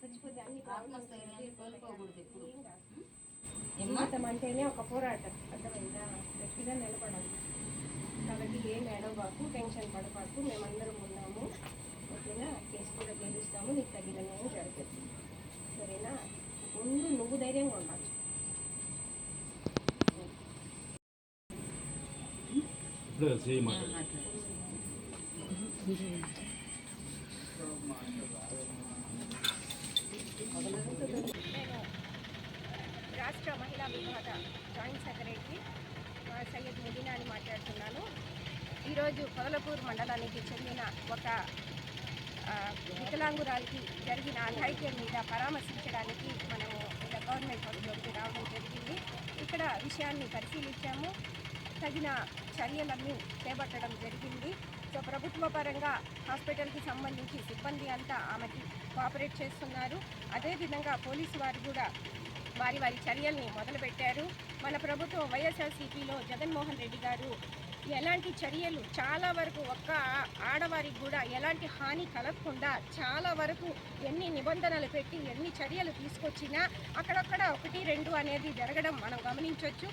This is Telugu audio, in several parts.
చచ్చిపోతే అన్ని అంటేనే ఒక పోరాటం. అర్థమైందా? గట్టిగా నిలబడాలి. కాబట్టి ఏం ఎడవబాకు టెన్షన్ పడబాకు మేమందరం ఉన్నాము. ఓకేనా? కేసు కూడా గెలుస్తాము. నీకు తగిన న్యాయం జరుగుతుంది. సరేనా? ముందు నువ్వు ధైర్యంగా ఉండాలి. ఇప్పుడు రాష్ట్ర మహిళా విభాగ జాయింట్ సెక్రటరీ సయ్యద్ ముదీనా అని మాట్లాడుతున్నాను. ఈరోజు కొలపూర్ మండలానికి చెందిన ఒక వికలాంగురాలకి జరిగిన అఘాయిత్యం మీద పరామర్శించడానికి మనము ఇలా గవర్నమెంట్ హౌస్లోకి రావడం జరిగింది. ఇక్కడ విషయాన్ని పరిశీలించాము. తగిన చర్యలన్నీ చేపట్టడం జరిగింది. సో ప్రభుత్వ పరంగా హాస్పిటల్కి సంబంధించి సిబ్బంది అంతా ఆమెకి కోఆపరేట్ చేస్తున్నారు. అదేవిధంగా పోలీసు వారు కూడా వారి వారి చర్యల్ని మొదలుపెట్టారు. మన ప్రభుత్వం వైఎస్ఆర్సీపీలో జగన్మోహన్ రెడ్డి గారు ఎలాంటి చర్యలు చాలా వరకు ఒక్క ఆడవారికి కూడా ఎలాంటి హాని కలగకుండా చాలా వరకు ఎన్ని నిబంధనలు పెట్టి ఎన్ని చర్యలు తీసుకొచ్చినా అక్కడక్కడ ఒకటి రెండు అనేది జరగడం మనం గమనించవచ్చు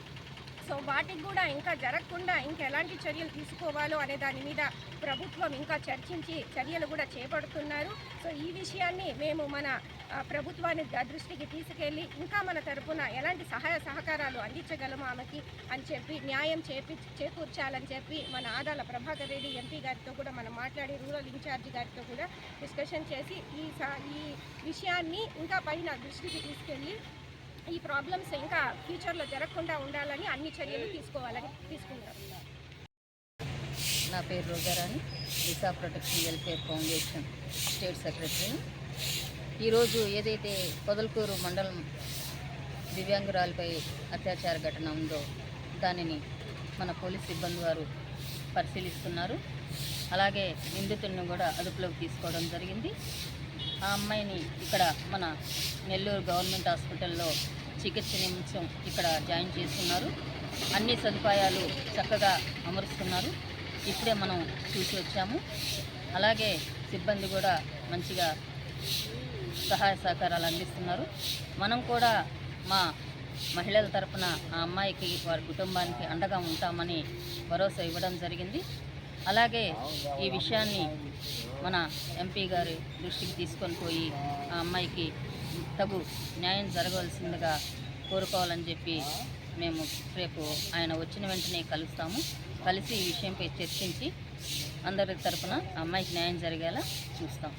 సో వాటికి కూడా ఇంకా జరగకుండా ఇంకా ఎలాంటి చర్యలు తీసుకోవాలో అనే దాని మీద ప్రభుత్వం ఇంకా చర్చించి చర్యలు కూడా చేపడుతున్నారు. సో ఈ విషయాన్ని మేము మన ప్రభుత్వాన్ని దృష్టికి తీసుకెళ్ళి ఇంకా మన తరపున ఎలాంటి సహాయ సహకారాలు అందించగలము ఆమెకి అని చెప్పి న్యాయం చేపి చేకూర్చాలని చెప్పి మన ఆదాల ప్రభాకర్ రెడ్డి ఎంపీ గారితో కూడా మనం మాట్లాడి రూరల్ ఇన్ఛార్జ్ గారితో కూడా డిస్కషన్ చేసి ఈ స- ఈ విషయాన్ని ఇంకా పైన దృష్టికి తీసుకెళ్ళి ఈ ప్రాబ్లమ్స్ ఇంకా ఫ్యూచర్లో జరగకుండా ఉండాలని అన్ని చర్యలు తీసుకోవాలని తీసుకుంటారు. నా పేరు Rojarani Disha protection welfare foundation state సెక్రటరీని ఈరోజు ఏదైతే పొదలకూరు మండలం దివ్యాంగురాలపై అత్యాచార ఘటన ఉందో దానిని మన పోలీస్ సిబ్బంది వారు పరిశీలిస్తున్నారు. అలాగే నిందితుడిని కూడా అదుపులోకి తీసుకోవడం జరిగింది. ఆ అమ్మాయిని ఇక్కడ మన నెల్లూరు గవర్నమెంట్ హాస్పిటల్లో చికిత్స నిమిషం ఇక్కడ జాయిన్ చేస్తున్నారు. అన్ని సదుపాయాలు చక్కగా అమరుస్తున్నారు. ఇప్పుడే మనం చూసి వచ్చాము. అలాగే సిబ్బంది కూడా మంచిగా సహాయ సహకారాలు అందిస్తున్నారు. మనం కూడా మా మహిళల తరపున ఆ అమ్మాయికి వారి కుటుంబానికి అండగా ఉంటామని భరోసా ఇవ్వడం జరిగింది. అలాగే ఈ విషయాన్ని మన ఎంపీ గారి దృష్టికి తీసుకొని పోయి ఆ అమ్మాయికి తగు న్యాయం జరగవలసిందిగా కోరుకోవాలని చెప్పి మేము రేపు ఆయన వచ్చిన వెంటనే కలుస్తాము. కలిసి ఈ విషయంపై చర్చించి అందరి తరపున అమ్మాయికి న్యాయం జరిగేలా చూస్తాం.